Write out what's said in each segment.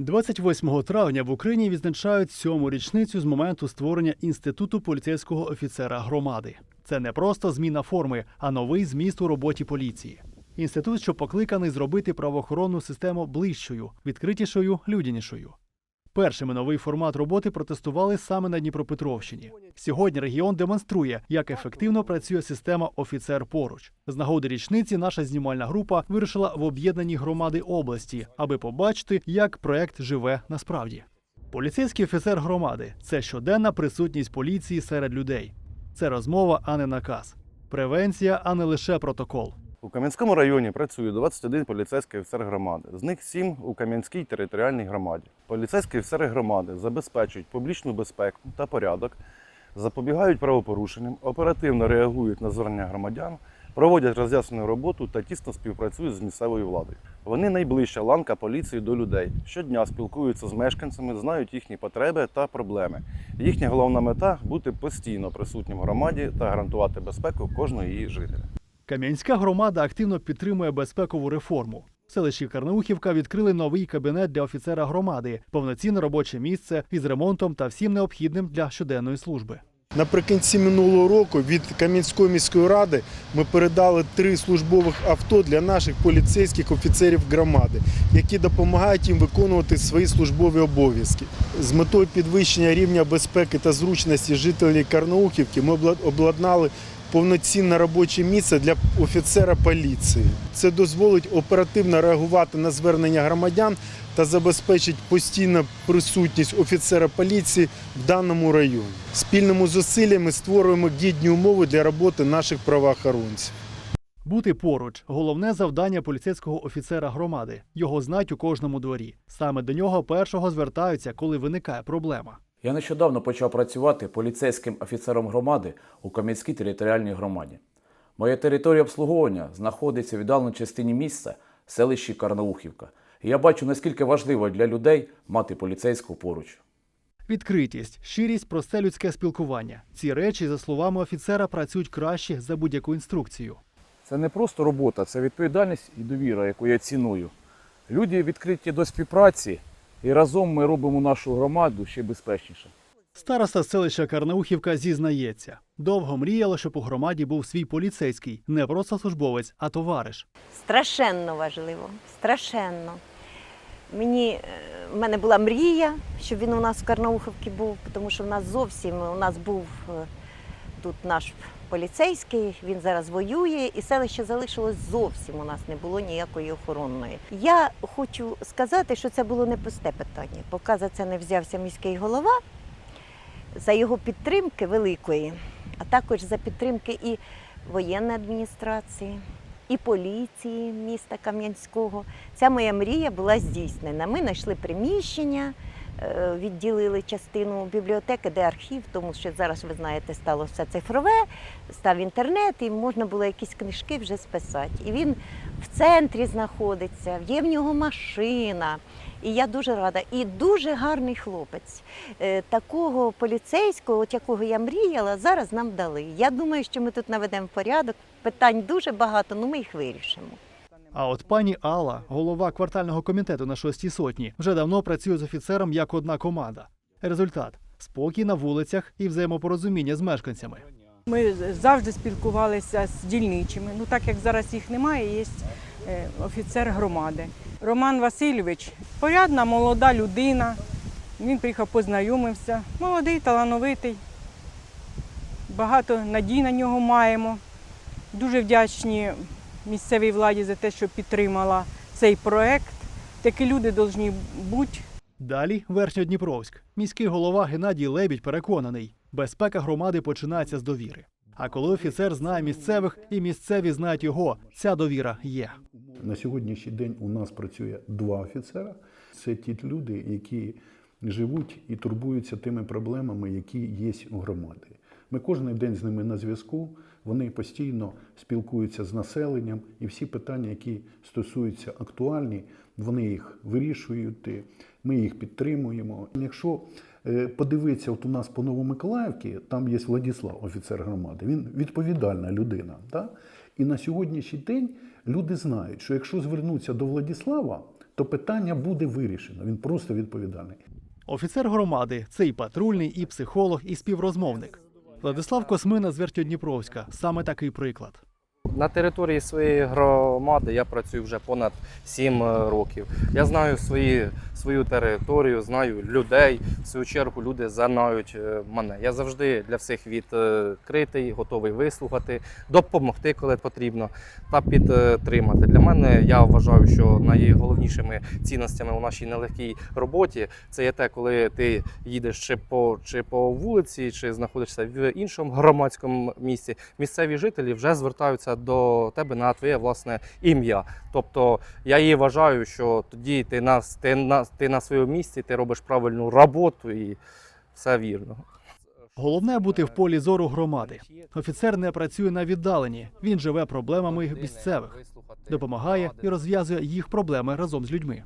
28 травня в Україні відзначають сьому річницю з моменту створення інституту поліцейського офіцера громади. Це не просто зміна форми, а новий зміст у роботі поліції. Інститут, що покликаний зробити правоохоронну систему ближчою, відкритішою, людянішою. Першими новий формат роботи протестували саме на Дніпропетровщині. Сьогодні регіон демонструє, як ефективно працює система офіцер поруч. З нагоди річниці наша знімальна група вирушила в об'єднані громади області, аби побачити, як проект живе насправді. Поліцейський офіцер громади це щоденна присутність поліції серед людей. Це розмова, а не наказ. Превенція, а не лише протокол. У Кам'янському районі працює 21 поліцейський офіцер громади. З них 7 у Кам'янській територіальній громаді. Поліцейські офіцери громади забезпечують публічну безпеку та порядок, запобігають правопорушенням, оперативно реагують на звернення громадян, проводять роз'яснену роботу та тісно співпрацюють з місцевою владою. Вони найближча ланка поліції до людей. Щодня спілкуються з мешканцями, знають їхні потреби та проблеми. Їхня головна мета бути постійно присутнім в громаді та гарантувати безпеку кожного її жителя. Кам'янська громада активно підтримує безпекову реформу. В селищі Карнаухівка відкрили новий кабінет для офіцера громади, повноцінне робоче місце із ремонтом та всім необхідним для щоденної служби. Наприкінці минулого року від Кам'янської міської ради ми передали три службових авто для наших поліцейських офіцерів громади, які допомагають їм виконувати свої службові обов'язки. З метою підвищення рівня безпеки та зручності жителів Карнаухівки ми обла- обладнали повноцінне робоче місце для офіцера поліції. Це дозволить оперативно реагувати на звернення громадян та забезпечить постійну присутність офіцера поліції в даному районі. Спільними зусиллями створюємо гідні умови для роботи наших правоохоронців. Бути поруч головне завдання поліцейського офіцера громади. Його знають у кожному дворі. Саме до нього першого звертаються, коли виникає проблема. Я нещодавно почав працювати поліцейським офіцером громади у Кам'янській територіальній громаді. Моя територія обслуговування знаходиться в віддаленій частині місця в селищі Карнаухівка. І я бачу, наскільки важливо для людей мати поліцейську поруч. Відкритість, щирість, просте людське спілкування. Ці речі, за словами офіцера, працюють краще за будь-яку інструкцію. Це не просто робота, це відповідальність і довіра, яку я ціную. Люди відкриті до співпраці, і разом ми робимо нашу громаду ще безпечніше. Староста селища Карнаухівка зізнається, довго мріяла, щоб у громаді був свій поліцейський, не просто службовець, а товариш. Страшенно важливо, страшенно. Мені, е, в мене була мрія, щоб він у нас в Карнаухівці був, тому що в нас зовсім у нас був е, тут наш поліцейський, він зараз воює, і селище залишилось зовсім. У нас не було ніякої охоронної. Я хочу сказати, що це було не пусте питання. Поки за це не взявся міський голова, за його підтримки великої, а також за підтримки і воєнної адміністрації, і поліції міста Кам'янського. Ця моя мрія була здійснена. Ми знайшли приміщення, відділили частину бібліотеки, де архів, тому що зараз, ви знаєте, стало все цифрове, став інтернет, і можна було якісь книжки вже списати. І він в центрі знаходиться, є в нього машина. І я дуже рада. І дуже гарний хлопець. Е, Такого поліцейського, от якого я мріяла, зараз нам дали. Я думаю, що ми тут наведемо порядок. Питань дуже багато, ну ми їх вирішимо. А от пані Алла, голова квартального комітету на шостій сотні, вже давно працює з офіцером як одна команда. Результат спокій на вулицях і взаємопорозуміння з мешканцями. Ми завжди спілкувалися з дільничими. Ну так як зараз їх немає, є е, офіцер громади. Роман Васильович порядна, молода людина. Він приїхав, познайомився. Молодий, талановитий. Багато надій на нього маємо. Дуже вдячні місцевій владі за те, що підтримала цей проект. Такі люди повинні бути. Далі Верхньодніпровськ. Міський голова Геннадій Лебідь переконаний, безпека громади починається з довіри. А коли офіцер знає місцевих і місцеві знають його, ця довіра є. На сьогоднішній день у нас працює два офіцера. Це ті люди, які живуть і турбуються тими проблемами, які є у громади. Ми кожен день з ними на зв'язку. Вони постійно спілкуються з населенням, і всі питання, які стосуються актуальні, вони їх вирішують. Ми їх підтримуємо. Якщо е, подивитися, от у нас по Новомиколаївці, там є Владіслав, офіцер громади. Він відповідальна людина. Так? І на сьогоднішній день люди знають, що якщо звернутися до Владіслава, то питання буде вирішено. Він просто відповідальний. Офіцер громади це і патрульний, і психолог, і співрозмовник. Владислав Космина з Вертьодніпровська саме такий приклад. На території своєї громади я працюю вже понад 7 років. Я знаю свої, свою територію, знаю людей. В свою чергу люди знають е, мене. Я завжди для всіх відкритий, готовий вислухати, допомогти, коли потрібно, та підтримати. Для мене я вважаю, що найголовнішими цінностями у нашій нелегкій роботі це є те, коли ти їдеш чи по чи по вулиці, чи знаходишся в іншому громадському місці. Місцеві жителі вже звертаються до тебе на твоє власне ім'я. Тобто я її вважаю, що тоді ти на, ти на, ти на своєму місці, ти робиш правильну роботу і все вірно. Головне бути в полі зору громади. Офіцер не працює на віддаленні. Він живе проблемами місцевих, допомагає і розв'язує їх проблеми разом з людьми.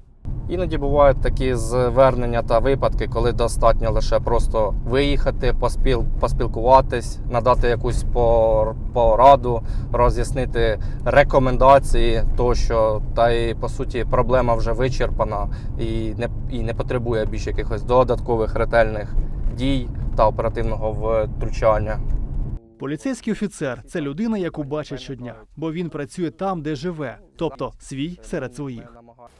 Іноді бувають такі звернення та випадки, коли достатньо лише просто виїхати, поспіл, поспілкуватись, надати якусь пор- пораду, роз'яснити рекомендації, тощо. Та й по суті проблема вже вичерпана і не, і не потребує більше якихось додаткових ретельних дій та оперативного втручання. Поліцейський офіцер це людина, яку бачать щодня, бо він працює там, де живе, тобто свій серед своїх.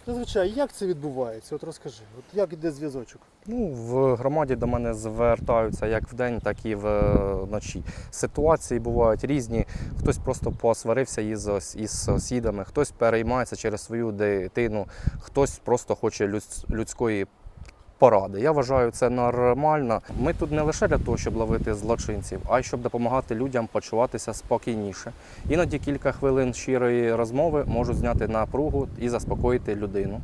Зазвичай, як це відбувається? От розкажи, от як іде зв'язочок? Ну, в громаді до мене звертаються як в день, так і вночі. Ситуації бувають різні. Хтось просто посварився із, із сусідами, хтось переймається через свою дитину, хтось просто хоче людс- людської поради. Я вважаю це нормально. Ми тут не лише для того, щоб ловити злочинців, а й щоб допомагати людям почуватися спокійніше. Іноді кілька хвилин щирої розмови можуть зняти напругу і заспокоїти людину.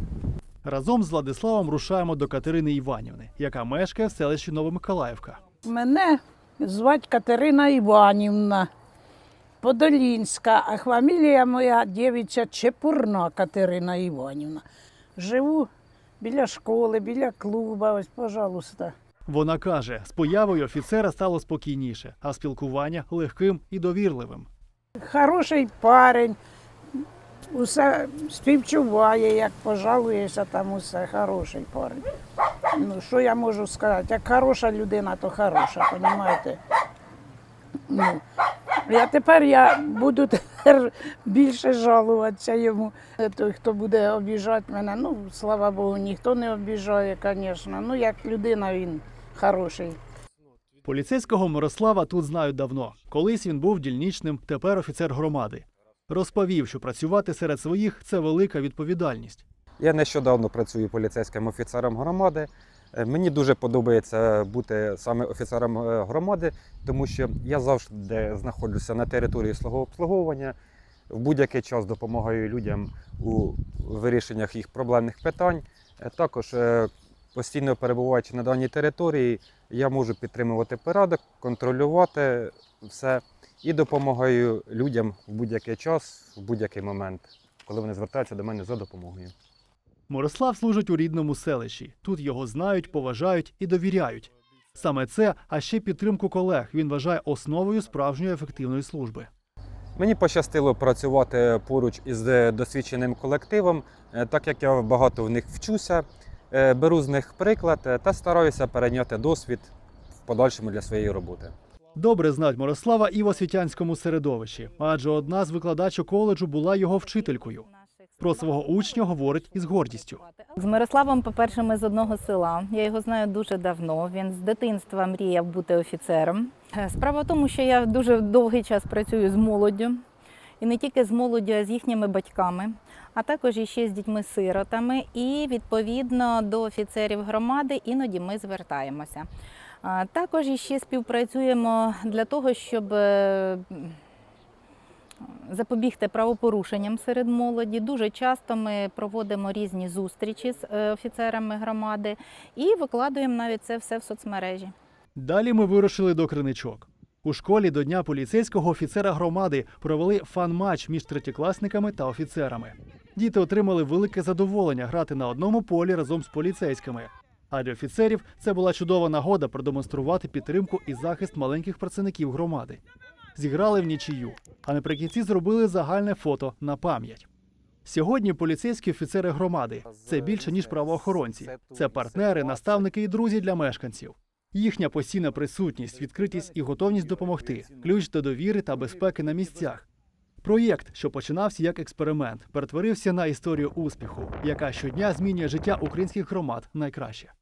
Разом з Владиславом рушаємо до Катерини Іванівни, яка мешкає в селищі Новомиколаївка. Мене звати Катерина Іванівна Подолінська, а фамілія моя дівча Чепурна Катерина Іванівна. Живу біля школи, біля клуба, ось, пожалуйста. Вона каже, з появою офіцера стало спокійніше, а спілкування легким і довірливим. Хороший парень, усе співчуває, як пожалуєшся, там усе хороший парень. Ну, що я можу сказати? Як хороша людина, то хороша, розумієте? Ну, а тепер я буду тепер більше жалуватися йому. Той, хто буде обіжати мене, ну, слава Богу, ніхто не обіжає, звісно. Ну, як людина він хороший. Поліцейського Мирослава тут знають давно. Колись він був дільничним, тепер офіцер громади. Розповів, що працювати серед своїх це велика відповідальність. Я нещодавно працюю поліцейським офіцером громади. Е, Мені дуже подобається бути саме офіцером е, громади, тому що я завжди знаходжуся на території свого обслуговування. В будь-який час допомагаю людям у вирішеннях їх проблемних питань. Е, Також постійно перебуваючи на даній території, я можу підтримувати порядок, контролювати все і допомагаю людям в будь-який час, в будь-який момент, коли вони звертаються до мене за допомогою. Мирослав служить у рідному селищі. Тут його знають, поважають і довіряють. Саме це, а ще підтримку колег він вважає основою справжньої ефективної служби. Мені пощастило працювати поруч із е, досвідченим колективом, е, так як я багато в них вчуся, е, беру з них приклад та стараюся перейняти досвід в подальшому для своєї роботи. Добре знають Мирослава і в освітянському середовищі, адже одна з викладачок коледжу була його вчителькою. Про свого учня говорить із гордістю. З Мирославом, по-перше, ми з одного села. Я його знаю дуже давно. Він з дитинства мріяв бути офіцером. Е, Справа в тому, що я дуже довгий час працюю з молоддю. І не тільки з молоддю, а з їхніми батьками, а також іще з дітьми-сиротами. І відповідно до офіцерів громади іноді ми звертаємося. Також іще співпрацюємо для того, щоб е, запобігти правопорушенням серед молоді. Дуже часто ми проводимо різні зустрічі з е, офіцерами громади і викладуємо навіть це все в соцмережі. Далі ми вирушили до криничок. У школі до Дня поліцейського офіцера громади провели фан-матч між третєкласниками та офіцерами. Діти отримали велике задоволення грати на одному полі разом з поліцейськими. А для офіцерів це була чудова нагода продемонструвати підтримку і захист маленьких працівників громади. Зіграли в нічию, а наприкінці зробили загальне фото на пам'ять. Сьогодні поліцейські офіцери громади це більше ніж правоохоронці. Це партнери, наставники і друзі для мешканців. Їхня постійна присутність, відкритість і готовність допомогти ключ до довіри та безпеки на місцях. Проєкт, що починався як експеримент, перетворився на історію успіху, яка щодня змінює життя українських громад найкраще.